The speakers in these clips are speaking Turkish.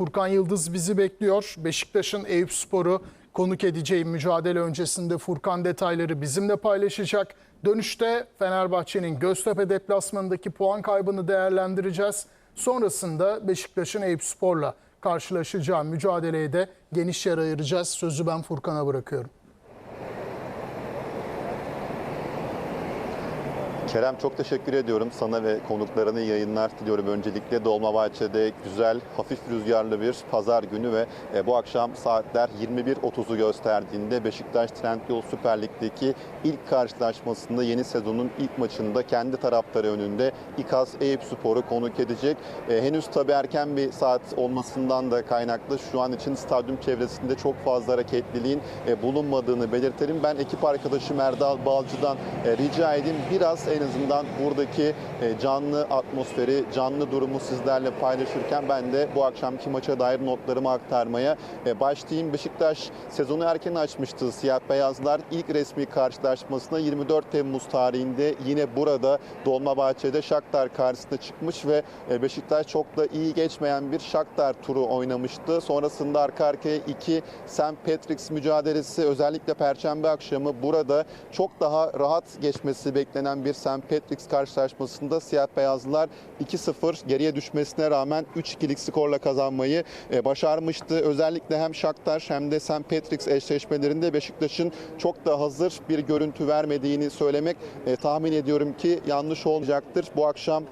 Furkan Yıldız bizi bekliyor. Beşiktaş'ın Eyüp Spor'u konuk edeceği mücadele öncesinde Furkan detayları bizimle paylaşacak. Dönüşte Fenerbahçe'nin Göztepe deplasmanındaki puan kaybını değerlendireceğiz. Sonrasında Beşiktaş'ın Eyüp Spor'la karşılaşacağı mücadeleye de geniş yer ayıracağız. Sözü ben Furkan'a bırakıyorum. Kerem çok teşekkür ediyorum sana ve konuklarına yayınlar diliyorum. Öncelikle Dolmabahçe'de güzel, hafif rüzgarlı bir pazar günü ve e, bu akşam saatler 21.30'u gösterdiğinde Beşiktaş Trendyol Süper Lig'deki ilk karşılaşmasında yeni sezonun ilk maçında kendi taraftarı önünde İKAS Eyüp Spor'u konuk edecek. E, henüz tabii erken bir saat olmasından da kaynaklı şu an için stadyum çevresinde çok fazla hareketliliğin e, bulunmadığını belirtelim. Ben ekip arkadaşım Erdal Balcı'dan rica edeyim biraz azından buradaki e, canlı atmosferi, canlı durumu sizlerle paylaşırken ben de bu akşamki maça dair notlarımı aktarmaya e, başlayayım. Beşiktaş sezonu erken açmıştı. Siyah beyazlar ilk resmi karşılaşmasına 24 Temmuz tarihinde yine burada Dolmabahçe'de Shakhtar karşısına çıkmış ve e, Beşiktaş çok da iyi geçmeyen bir Shakhtar turu oynamıştı. Sonrasında arka arkaya iki St. Patrick's mücadelesi özellikle Perşembe akşamı burada çok daha rahat geçmesi beklenen bir St. Patrick's karşılaşmasında siyah beyazlılar 2-0 geriye düşmesine rağmen 3-2'lik skorla kazanmayı e, başarmıştı. Özellikle hem Shakhtar hem de St. Patrick's eşleşmelerinde Beşiktaş'ın çok da hazır bir görüntü vermediğini söylemek e, tahmin ediyorum ki yanlış olacaktır. Bu akşam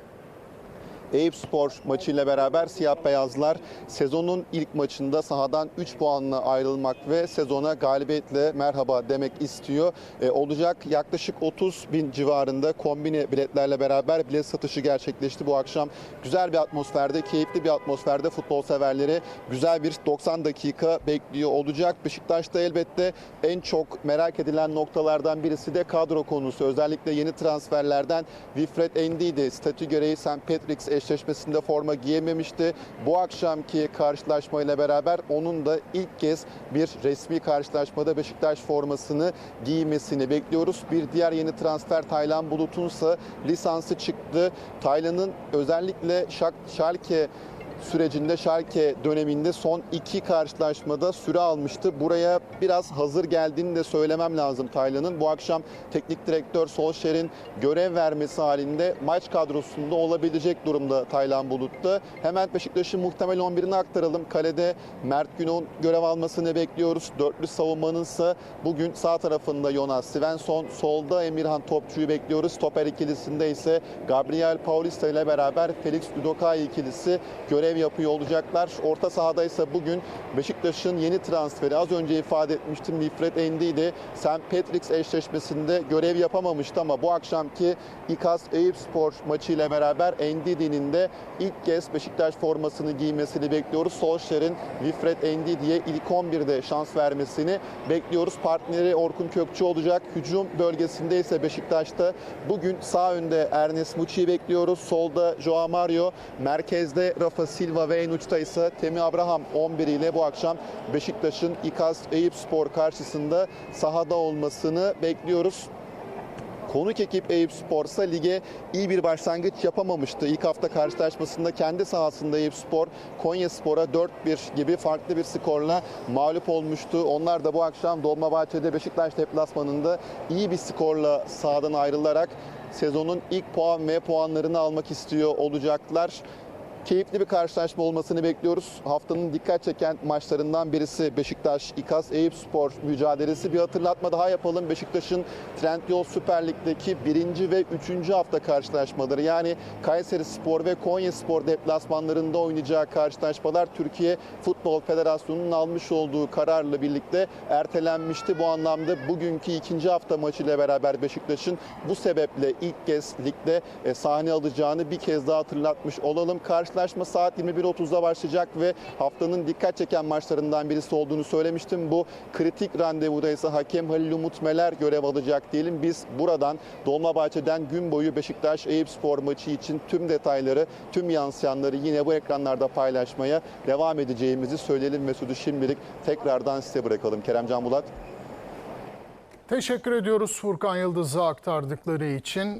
Eyüp Spor maçıyla beraber siyah beyazlar sezonun ilk maçında sahadan 3 puanla ayrılmak ve sezona galibiyetle merhaba demek istiyor. E, olacak yaklaşık 30 bin civarında kombine biletlerle beraber bilet satışı gerçekleşti. Bu akşam güzel bir atmosferde, keyifli bir atmosferde futbol severleri güzel bir 90 dakika bekliyor olacak. Beşiktaş'ta elbette en çok merak edilen noktalardan birisi de kadro konusu. Özellikle yeni transferlerden Wilfred Ndidi statü gereği St. Patrick's eşleşmesinde forma giyememişti. Bu akşamki karşılaşmayla beraber onun da ilk kez bir resmi karşılaşmada Beşiktaş formasını giymesini bekliyoruz. Bir diğer yeni transfer Taylan Bulut'unsa lisansı çıktı. Taylan'ın özellikle Schalke sürecinde Schalke döneminde son iki karşılaşmada süre almıştı. Buraya biraz hazır geldiğini de söylemem lazım Taylan'ın. Bu akşam teknik direktör Solskjaer'in görev vermesi halinde maç kadrosunda olabilecek durumda Taylan Bulut'ta. Hemen Beşiktaş'ın muhtemel 11'ini aktaralım. Kalede Mert Günok'un görev almasını bekliyoruz. Dörtlü savunmanın ise bugün sağ tarafında Jonas Svensson, solda Emirhan Topçu'yu bekliyoruz. Stoper ikilisinde ise Gabriel Paulista ile beraber Felix Udokai ikilisi görev yapıyor olacaklar. Orta sahada ise bugün Beşiktaş'ın yeni transferi az önce ifade etmiştim. Wilfred Ndidi St. Patrick's eşleşmesinde görev yapamamıştı ama bu akşamki İKAS Eyüp Spor maçı ile beraber Ndidi'nin de ilk kez Beşiktaş formasını giymesini bekliyoruz. Solskjaer'in Wilfred Ndidi'ye ilk 11'de şans vermesini bekliyoruz. Partneri Orkun Kökçü olacak. Hücum bölgesinde ise Beşiktaş'ta bugün sağ önde Ernest Muçi'yi bekliyoruz. Solda Joao Mario, merkezde Rafa Silva ve en uçta ise Temi Abraham 11 ile bu akşam Beşiktaş'ın İKAS Eyüp Spor karşısında sahada olmasını bekliyoruz. Konuk ekip Eyüp Spor ise lige iyi bir başlangıç yapamamıştı. İlk hafta karşılaşmasında kendi sahasında Eyüp Spor Konya Spor'a 4-1 gibi farklı bir skorla mağlup olmuştu. Onlar da bu akşam Dolmabahçe'de Beşiktaş deplasmanında iyi bir skorla sahadan ayrılarak sezonun ilk puan ve puanlarını almak istiyor olacaklar. Keyifli bir karşılaşma olmasını bekliyoruz. Haftanın dikkat çeken maçlarından birisi Beşiktaş İKAS Eyüp Spor mücadelesi. Bir hatırlatma daha yapalım. Beşiktaş'ın Trendyol Süper Lig'deki birinci ve üçüncü hafta karşılaşmaları yani Kayseri Spor ve Konya Spor deplasmanlarında oynayacağı karşılaşmalar Türkiye Futbol Federasyonu'nun almış olduğu kararla birlikte ertelenmişti. Bu anlamda bugünkü ikinci hafta maçıyla beraber Beşiktaş'ın bu sebeple ilk kez ligde e, sahne alacağını bir kez daha hatırlatmış olalım. Karşılaşma saat 21.30'da başlayacak ve haftanın dikkat çeken maçlarından birisi olduğunu söylemiştim. Bu kritik randevuda ise hakem Halil Umut Meler görev alacak diyelim. Biz buradan Dolmabahçe'den gün boyu Beşiktaş Eyüp Spor maçı için tüm detayları, tüm yansıyanları yine bu ekranlarda paylaşmaya devam edeceğimizi söyleyelim. Mesut'u şimdilik tekrardan size bırakalım. Kerem Can Bulat. Teşekkür ediyoruz Furkan Yıldız'a aktardıkları için.